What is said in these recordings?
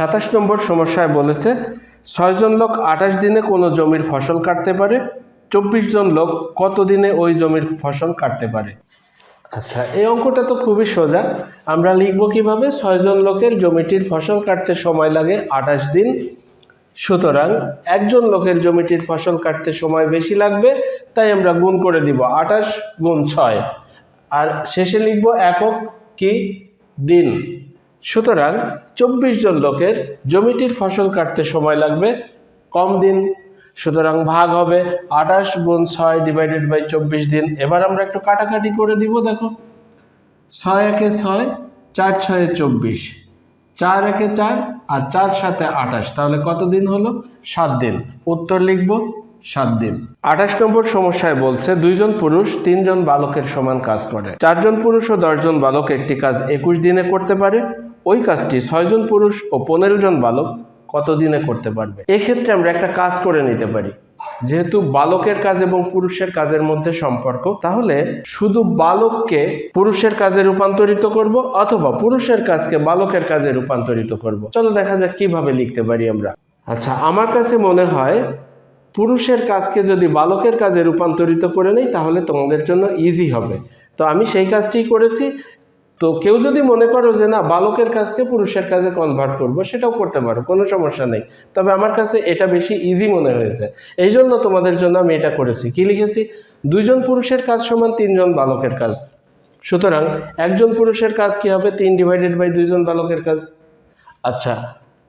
সাতাশ নম্বর সমস্যায় বলেছে ছয়জন লোক আঠাশ দিনে কোনো জমির ফসল কাটতে পারে, চব্বিশ জন লোক কত দিনে ওই জমির ফসল কাটতে পারে? আচ্ছা এই অঙ্কটা তো খুবই সোজা। আমরা লিখব কীভাবে? ছয়জন লোকের জমিটির ফসল কাটতে সময় লাগে আঠাশ দিন। সুতরাং একজন লোকের জমিটির ফসল কাটতে সময় বেশি লাগবে, তাই আমরা গুণ করে দিব আঠাশ গুণ ছয়। আর শেষে লিখব একক কি? দিন। সুতরাং চব্বিশ জন লোকের জমিটির ফসল কাটতে সময় লাগবে, কম দিন। সুতরাং ভাগ হবে আঠাশ গুণ ছয় ডিভাইডেড বাই চব্বিশ দিন। এবার আমরা একটু কাটাকাটি করে দিব, দেখো। ছয় একে ছয়, চার ছয়ে চব্বিশ। চার একে চার আর চার সাথে আঠাশ, তাহলে কত দিন হলো? সাত দিন। উত্তর লিখব, সাত দিন। আঠাশ নম্বর সমস্যায় বলছে, দুইজন পুরুষ তিনজন বালকের সমান কাজ করে। চারজন পুরুষ ও দশজন বালক একটি কাজ একুশ দিনে করতে পারে ওই কাজটি ছয়জন পুরুষ ও পনেরো জন বালক কত দিনে করতে পারবে? এক্ষেত্রে আমরা একটা কাজ করে নিতে পারি। যেহেতু বালকের কাজ এবং পুরুষের কাজের মধ্যে সম্পর্ক, তাহলে শুধু বালককে পুরুষের কাজে রূপান্তরিত করব অথবা পুরুষের কাজকে বালকের কাজে রূপান্তরিত করব? চলো দেখা যাক কীভাবে লিখতে পারি আমরা। আচ্ছা আমার কাছে মনে হয় পুরুষের কাজকে যদি বালকের কাজে রূপান্তরিত করে নেই, তাহলে তোমাদের জন্য ইজি হবে। তো আমি সেই কাজটিই করেছি। তো কেউ যদি মনে করো যে না, বালকের কাজকে পুরুষের কাজে কনভার্ট করব, সেটাও করতে পারো, কোনো সমস্যা নেই। তবে আমার কাছে এটা বেশি ইজি মনে হয়েছে। এই জন্য তোমাদের জন্য আমি এটা করেছি। কি লিখেছি? দুইজন পুরুষের কাজ সমান তিনজন বালকের কাজ। সুতরাং একজন পুরুষের কাজ কি হবে? তিন ডিভাইডেড বাই দুইজন বালকের কাজ। আচ্ছা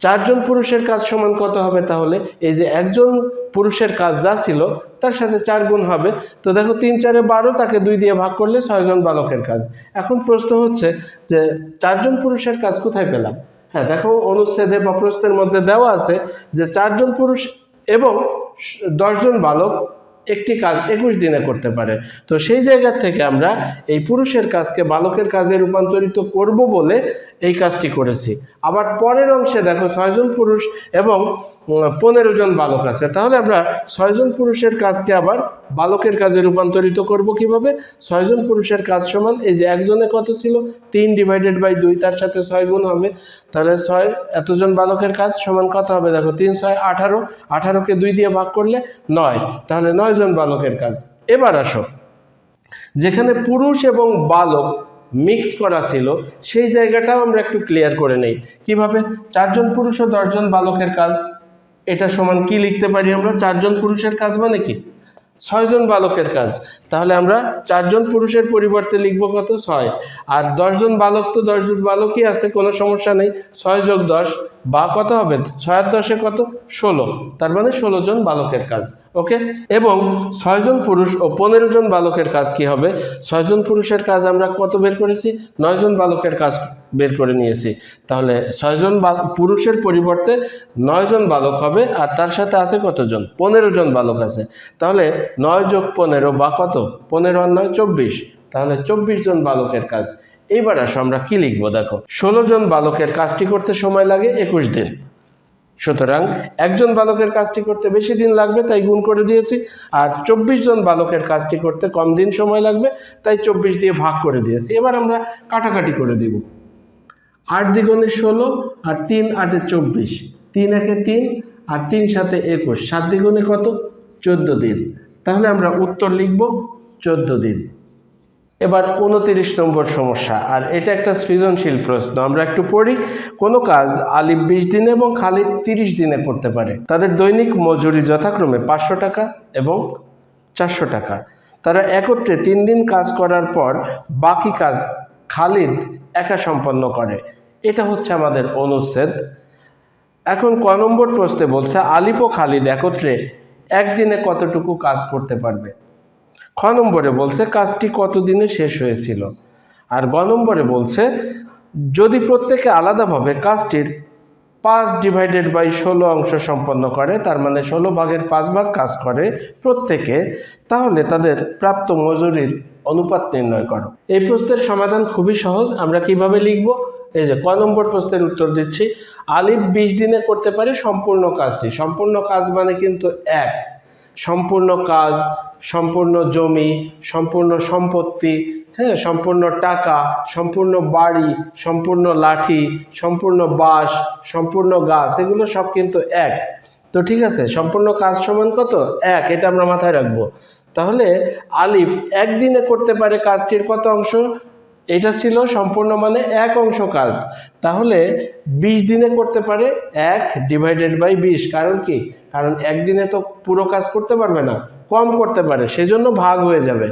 চারজন পুরুষের কাজ সমান কত হবে তাহলে? এই যে একজন পুরুষের কাজ যা ছিল তার সাথে চার গুণ হবে। তো দেখো, তিন, চারে বারো, তাকে দুই দিয়ে ভাগ করলে ছয়জন বালকের কাজ। এখন প্রশ্ন হচ্ছে যে চারজন পুরুষের কাজ কোথায় পেলাম? হ্যাঁ দেখো, অনুচ্ছেদে বা প্রশ্নের মধ্যে দেওয়া আছে যে চারজন পুরুষ এবং দশজন বালক একটি কাজ একুশ দিনে করতে পারে। তো সেই জায়গা থেকে আমরা এই পুরুষের কাজকে বালকের কাজে রূপান্তরিত করব বলে এই কাজটি করেছি। আবার পরের অংশে দেখো ছয়জন পুরুষ এবং পনেরো জন বালক আছে। তাহলে আমরা ছয়জন পুরুষের কাজকে আবার বালকের কাজে রূপান্তরিত করব কীভাবে? ছয়জন পুরুষের কাজ সমান, এই যে একজনে কত ছিল? তিন ডিভাইডেড বাই দুই, তার সাথে ছয় গুণ হবে। তাহলে ছয়, এতজন বালকের কাজ সমান কত হবে? দেখো, তিন, ছয়, আঠারো। আঠারোকে দুই দিয়ে ভাগ করলে নয়। তাহলে নয় জন বালকের কাজ। এবার আসো। যেখানে পুরুষ এবং বালক মিক্স করা ছিল, সেই জায়গাটাও আমরা একটু ক্লিয়ার করে নেই। কীভাবে? চারজন পুরুষ ও দশজন বালকের কাজ। এটা সমান কি লিখতে পারি আমরা? চারজন পুরুষের কাজ মানে কি? ছয়জন বালকের কাজ। তাহলে আমরা চারজন পুরুষের পরিবর্তে লিখব কত? ছয়। আর দশজন বালক তো দশজন বালকই আছে, কোনো সমস্যা নেই। ছয় যোগ দশ বা কত হবে? ছয় আর দশে কত? ষোলো। তার মানে ষোলো জন বালকের কাজ। ওকে? এবং ছয়জন পুরুষ ও পনেরো জন বালকের কাজ কি হবে? ছয়জন পুরুষের কাজ আমরা কত বের করেছি? নয়জন বালকের কাজ বের করে নিয়েছি। তাহলে ছয়জন পুরুষের পরিবর্তে নয়জন বালক হবে আর তার সাথে আছে কতজন পনেরো জন বালক আছে। তাহলে নয় যোগ পনেরো বা কত? পনেরো আর নয়, চব্বিশ। তাহলে চব্বিশ জন বালকের কাজ। এইবার আসো, আমরা কি লিখব, দেখো। ষোলো জন বালকের কাজটি করতে সময় লাগে একুশ দিন। সুতরাং একজন বালকের কাজটি করতে বেশি দিন লাগবে, তাই গুণ করে দিয়েছি। আর চব্বিশ জন বালকের কাজটি করতে কম দিন সময় লাগবে, তাই চব্বিশ দিয়ে ভাগ করে দিয়েছি। এবার আমরা কাটাকাটি করে দিব। আট দ্বিগুণে ষোলো, আর তিন আটে চব্বিশ। তিন একে তিন, আর তিন সাথে একুশ। সাত দ্বিগুণে কত? চোদ্দ দিন। তাহলে আমরা উত্তর লিখব, চোদ্দ দিন। এবার উনতিরিশ নম্বর সমস্যা, আর এটা একটা সৃজনশীল প্রশ্ন। আমরা একটু পড়ি, কোনো কাজ আলিফ বিশ দিনে এবং খালিদ তিরিশ দিনে করতে পারে। তাদের দৈনিক মজুরি যথাক্রমে পাঁচশো টাকা এবং চারশো টাকা। তারা একত্রে তিন দিন কাজ করার পর বাকি কাজ খালিদ একা সম্পন্ন করে। এটা হচ্ছে আমাদের অনুচ্ছেদ। এখন ক নম্বর প্রশ্নে বলছে আলিপ ও খালিদ একত্রে একদিনে কতটুকু কাজ করতে পারবে? খ নম্বরে বলছে, কাজটি কত দিনে শেষ হয়েছিল? আর গ নম্বরে বলছে, যদি প্রত্যেকে আলাদাভাবে কাজটির পাঁচ ডিভাইডেড বাই ষোলো অংশ সম্পন্ন করে, তার মানে ষোলো ভাগের পাঁচ ভাগ কাজ করে প্রত্যেকে, তাহলে তাদের প্রাপ্ত মজুরির অনুপাত নির্ণয় করো। এই প্রশ্নের সমাধান খুবই সহজ, আমরা কীভাবে লিখব? এই যে ক নম্বর প্রশ্নের উত্তর দিচ্ছি, আলিফ বিশ দিনে করতে পারে সম্পূর্ণ কাজটি। সম্পূর্ণ কাজ মানে কিন্তু এক। সম্পূর্ণ কাজ, সম্পূর্ণ জমি, সম্পূর্ণ সম্পত্তি হ্যাঁ সম্পূর্ণ টাকা, সম্পূর্ণ বাড়ি, সম্পূর্ণ লাঠি, সম্পূর্ণ বাঁশ, সম্পূর্ণ গাছ, এগুলো সব কিন্তু এক। তো ঠিক আছে, সম্পূর্ণ কাজ সমান কত? এক, এটা আমরা মাথায় রাখব। তাহলে আলিফ একদিনে করতে পারে কাজটির কত অংশ? এটা ছিল সম্পূর্ণ মানে এক অংশ কাজ। তাহলে বিশ দিনে করতে পারে এক ডিভাইডেড বাই বিশ, কারণ কি? কারণ একদিনে তো পুরো কাজ করতে পারবে না, কম করতে পারে, সেজন্য ভাগ হয়ে যাবে।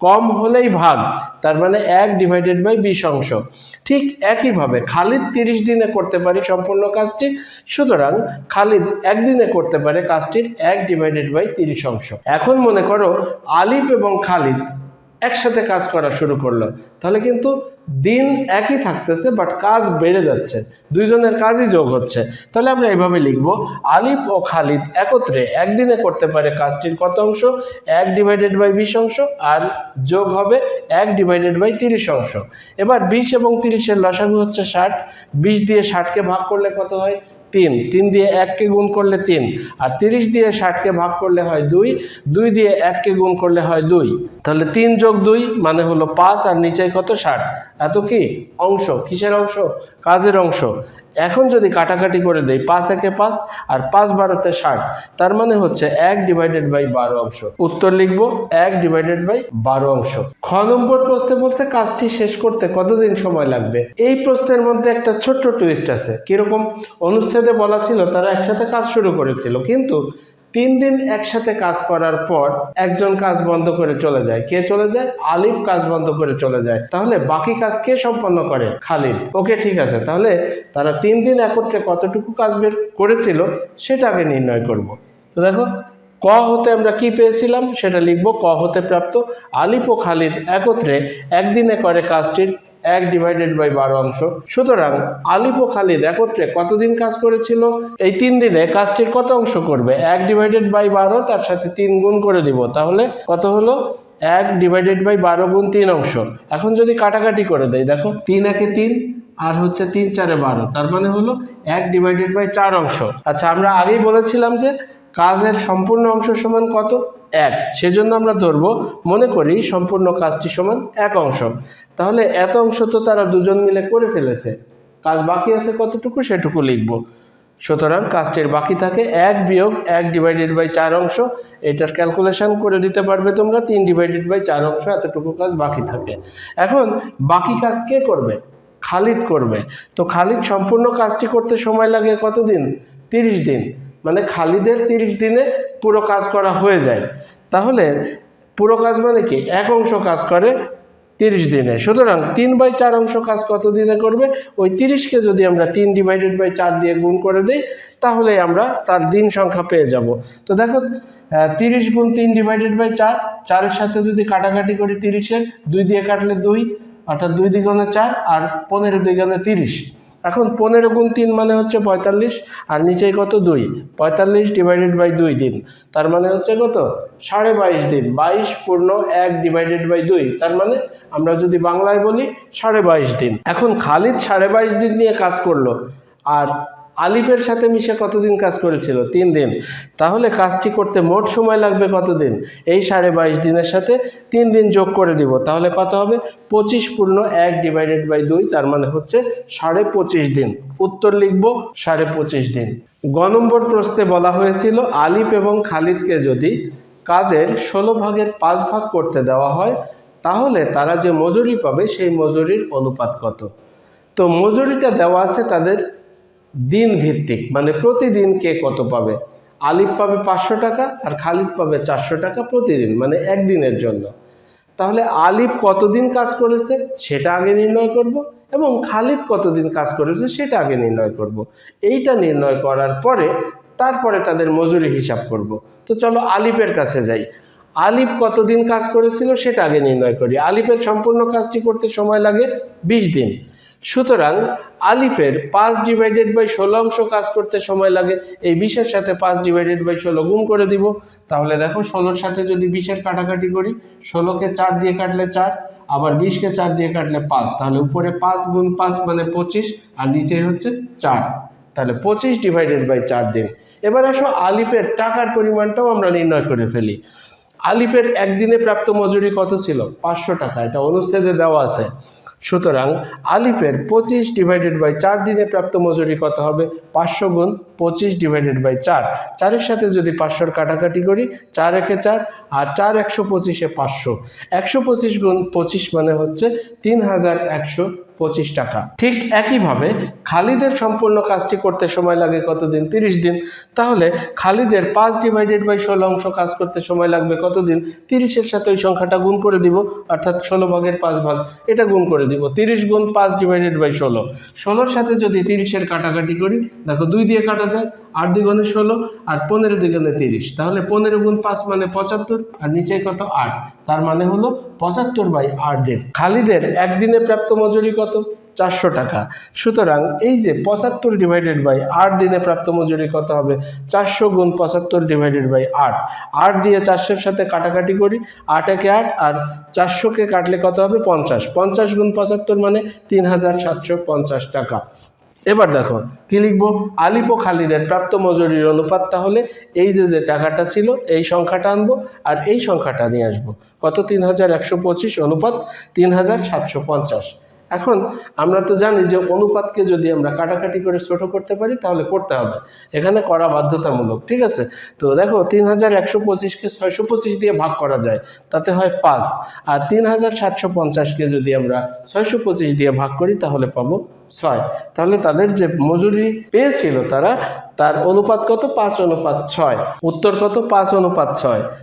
কম হলেই ভাগ, তার মানে এক ডিভাইডেড বাই বিশ অংশ। ঠিক একইভাবে খালিদ তিরিশ দিনে করতে পারি সম্পূর্ণ কাজটি, সুতরাং খালিদ একদিনে করতে পারে কাজটির এক ডিভাইডেড বাই তিরিশ অংশ। এখন মনে করো আলিফ এবং খালিদ একসাথে কাজ করা শুরু করল। তাহলে কিন্তু দিন একই থাকতেছে বাট কাজ বেড়ে যাচ্ছে। দুইজনের কাজই যোগ হচ্ছে। তাহলে আমরা এইভাবে লিখব, আলিফ ও খালিদ একত্রে একদিনে করতে পারে কাজটির কত অংশ? এক ডিভাইডেড বাই বিশ অংশ, আর যোগ হবে এক ডিভাইডেড বাই তিরিশ অংশ। এবার বিশ এবং তিরিশের লসাগু হচ্ছে ষাট। বিশ দিয়ে ষাটকে ভাগ করলে কত হয়? তিন। তিন দিয়ে এককে গুণ করলে তিন। আর তিরিশ দিয়ে ষাটকে ভাগ করলে হয় দুই। দুই দিয়ে এককে গুণ করলে হয় দুই। তাহলে তিন যোগ দুই মানে হলো পাঁচ আর নিচে কত? ষাট। এত কি? অংশ। কিসের অংশ? কাজের অংশ। এখন যদি কাটাকাটি করে দেই, পাঁচ একে পাঁচ আর পাঁচ বারোতে ষাট, তার মানে হচ্ছে এক ডিভাইডেড বাই বারো অংশ। উত্তর লিখব, এক ডিভাইডেড বাই বারো অংশ। খ নম্বর প্রশ্নে বলছে কাজটি শেষ করতে কতদিন সময় লাগবে? এই প্রশ্নের মধ্যে একটা ছোট্ট টুইস্ট আছে। কীরকম? অনুচ্ছেদে বলা ছিল তারা একসাথে কাজ শুরু করেছিল, কিন্তু তিন দিন একসাথে কাজ করার পর একজন কাজ বন্ধ করে চলে যায়। কে চলে যায়? আলিফ কাজ বন্ধ করে চলে যায়। তাহলে বাকি কাজ কে সম্পন্ন করে? খালিদ। ওকে, ঠিক আছে। তাহলে তারা তিন দিন একত্রে কতটুকু কাজ বের করেছিল সেটা আগে নির্ণয় করব। তো দেখো ক হতে আমরা কি পেয়েছিলাম? সেটা লিখব, ক হতে প্রাপ্ত আলিফ ও খালিদ একত্রে একদিনে করে কাজটির এক ডিভাইডেড বাই বারো অংশ। সুতরাং আলিফ ও খালিদ একত্রে কতদিন কাজ করেছিল? এই তিন দিনে কাজটির কত অংশ করবে? এক ডিভাইডেড বাই বারো, তার সাথে তিন গুণ করে দিব। তাহলে কত হলো? এক ডিভাইডেড বাই বারো গুণ তিন অংশ। এখন যদি কাটাকাটি করে দেয় দেখো, তিন একে তিন আর হচ্ছে তিন চারে বারো, তার মানে হলো এক ডিভাইডেড বাই চার অংশ। আচ্ছা আমরা আগেই বলেছিলাম যে কাজের সম্পূর্ণ অংশ সমান কত? এক। সেজন্য আমরা ধরবো, মনে করি সম্পূর্ণ কাজটি সমান এক অংশ। তাহলে এত অংশ তো তারা দুজন মিলে করে ফেলেছে। কাজ বাকি আছে কতটুকু সেটুকু লিখব। সুতরাং কাজটির বাকি থাকে এক বিয়োগ এক ডিভাইডেড বাই চার অংশ। এটার ক্যালকুলেশন করে দিতে পারবে তোমরা, তিন ডিভাইডেড বাই চার অংশ এতটুকু কাজ বাকি থাকে। এখন বাকি কাজ কে করবে? খালিদ করবে। তো খালিদ সম্পূর্ণ কাজটি করতে সময় লাগে কতদিন? তিরিশ দিন। মানে খালিদের তিরিশ দিনে পুরো কাজ করা হয়ে যায়। তাহলে পুরো কাজ মানে কি? এক অংশ কাজ করে তিরিশ দিনে। সুতরাং তিন বাই চার অংশ কাজ কত দিনে করবে? ওই তিরিশকে যদি আমরা তিন ডিভাইডেড বাই চার দিয়ে গুণ করে দিই, তাহলে আমরা তার দিন সংখ্যা পেয়ে যাব। তো দেখো তিরিশ গুণ তিন ডিভাইডেড বাই চার, চারের সাথে যদি কাটাকাটি করি তিরিশের, দুই দিয়ে কাটলে দুই, অর্থাৎ দুই দ্বিগুণে চার আর পনেরো দ্বিগুণে তিরিশ। এখন পনেরো গুণ তিন মানে হচ্ছে পঁয়তাল্লিশ, আর নিচেই কত দুই? পঁয়তাল্লিশ ডিভাইডেড বাই দুই দিন। তার মানে হচ্ছে কত? সাড়ে বাইশ দিন। বাইশ পূর্ণ এক ডিভাইডেড বাই দুই। তার মানে আমরা যদি বাংলায় বলি সাড়ে বাইশ দিন। এখন খালিদ সাড়ে বাইশ দিন নিয়ে কাজ করল। আর আলিফের সাথে মিশে কতদিন কাজ করেছিল? তিন দিন। তাহলে কাজটি করতে মোট সময় লাগবে কতদিন? এই সাড়ে বাইশ দিনের সাথে তিন দিন যোগ করে দিব। তাহলে কত হবে? পঁচিশ পূর্ণ এক ডিভাইডেড বাই দুই, তার মানে হচ্ছে সাড়ে পঁচিশ দিন। উত্তর লিখব, সাড়ে পঁচিশ দিন। গ নম্বর প্রশ্নে বলা হয়েছিল, আলিফ এবং খালিদকে যদি কাজের ষোলো ভাগের পাঁচ ভাগ করতে দেওয়া হয়, তাহলে তারা যে মজুরি পাবে, সেই মজুরির অনুপাত কত? তো মজুরিটা দেওয়া আছে তাদের দিন ভিত্তিক মানে প্রতিদিন কে কত পাবে? আলিফ পাবে পাঁচশো টাকা আর খালিদ পাবে চারশো টাকা প্রতিদিন মানে একদিনের জন্য। তাহলে আলিফ কতদিন কাজ করেছে সেটা আগে নির্ণয় করব এবং খালিদ কতদিন কাজ করেছে সেটা আগে নির্ণয় করব। এইটা নির্ণয় করার পরে তারপরে তাদের মজুরি হিসাব করব। তো চলো আলিফের কাছে যাই। আলিফ কতদিন কাজ করেছিল সেটা আগে নির্ণয় করি। আলিফের সম্পূর্ণ কাজটি করতে সময় লাগে বিশ দিন। সুতরাং আলিফের পাঁচ ডিভাইডেড বাই ষোলো অংশ কাজ করতে সময় লাগে, এই বিশের সাথে পাঁচ ডিভাইডেড বাই ষোলো গুণ করে দিব। তাহলে দেখো ষোলোর সাথে যদি বিশের কাটাকাটি করি, ষোলোকে চার দিয়ে কাটলে চার, আবার বিশকে চার দিয়ে কাটলে পাঁচ, তাহলে উপরে পাঁচ গুণ পাঁচ মানে পঁচিশ, আর নিচে হচ্ছে চার। তাহলে পঁচিশ ডিভাইডেড বাই চার দিন। এবার আসো আলিফের টাকার পরিমাণটাও আমরা নির্ণয় করে ফেলি। আলিফের একদিনে প্রাপ্ত মজুরি কত ছিল? পাঁচশো টাকা, এটা অনুচ্ছেদে দেওয়া আছে। সুতরাং আলিফের পঁচিশ ডিভাইডেড বাই চার দিনে প্রাপ্ত মজুরি কত হবে? পাঁচশো গুণ পঁচিশ ডিভাইডেড বাই চার। চারের সাথে যদি পাঁচশোর কাটাকাটি করি, চার একে চার, আর চার একশো পঁচিশে পাঁচশো। একশো পঁচিশ গুণ পঁচিশ মানে হচ্ছে তিন হাজার একশো পঁচিশ টাকা। ঠিক একইভাবে খালিদের সম্পূর্ণ কাজটি করতে সময় লাগে কতদিন? তিরিশ দিন। তাহলে খালিদের পাঁচ ডিভাইডেড বাই ষোলো অংশ কাজ করতে সময় লাগবে কতদিন? তিরিশের সাথে ওই সংখ্যাটা গুণ করে দিব, অর্থাৎ ষোলো ভাগের পাঁচ ভাগ। এটা গুণ করে দিব, তিরিশ গুণ পাঁচ ডিভাইডেড বাই ষোলো। ষোলোর সাথে যদি তিরিশের কাটাকাটি করি, দেখো দুই দিয়ে কাটা যায়, আট দ্বিগুণে ষোলো আর পনেরো দ্বিগুণে তিরিশ। তাহলে পনেরো গুণ পাঁচ মানে পঁচাত্তর, আর নিচে কত? আট। তার মানে হলো পঁচাত্তর বাই আট দিন। খালিদের একদিনে প্রাপ্ত মজুরি কত? চারশো টাকা। সুতরাং এই যে পঁচাত্তর ডিভাইডেড বাই আট দিনে প্রাপ্ত মজুরি কত হবে? চারশো গুণ পঁচাত্তর ডিভাইডেড বাই আট। আট দিয়ে চারশোর সাথে কাটাকাটি করি, আট একে আট, আর চারশোকে কাটলে কত হবে? পঞ্চাশ। পঞ্চাশ গুণ পঁচাত্তর মানে তিন হাজার সাতশো পঞ্চাশ টাকা। এবার দেখো, কি লিখব? আলিপ খালিদের প্রাপ্ত মজুরির অনুপাত তাহলে এই যে যে টাকাটা ছিল, এই সংখ্যাটা আনব আর এই সংখ্যাটা নিয়ে আসব। কত? তিন হাজার একশো পঁচিশ, অনুপাত তিন হাজার সাতশো পঞ্চাশ। এখন আমরা তো জানি যে অনুপাতকে যদি আমরা কাটাকাটি করে ছোট করতে পারি, তাহলে করতে হবে। এখানে করা বাধ্যতামূলক, ঠিক আছে? তো দেখো, তিন হাজার একশো পঁচিশকে ছয়শো পঁচিশ দিয়ে ভাগ করা যায়, তাতে হয় পাঁচ। আর তিন হাজার সাতশো পঞ্চাশকে যদি আমরা ছয়শো পঁচিশ দিয়ে ভাগ করি, তাহলে পাবো ছয়। তাহলে তাদের যে মজুরি পেয়েছিল তারা, তার অনুপাত কত? পাঁচ অনুপাত ছয়। উত্তর কত? পাঁচ অনুপাত ছয়।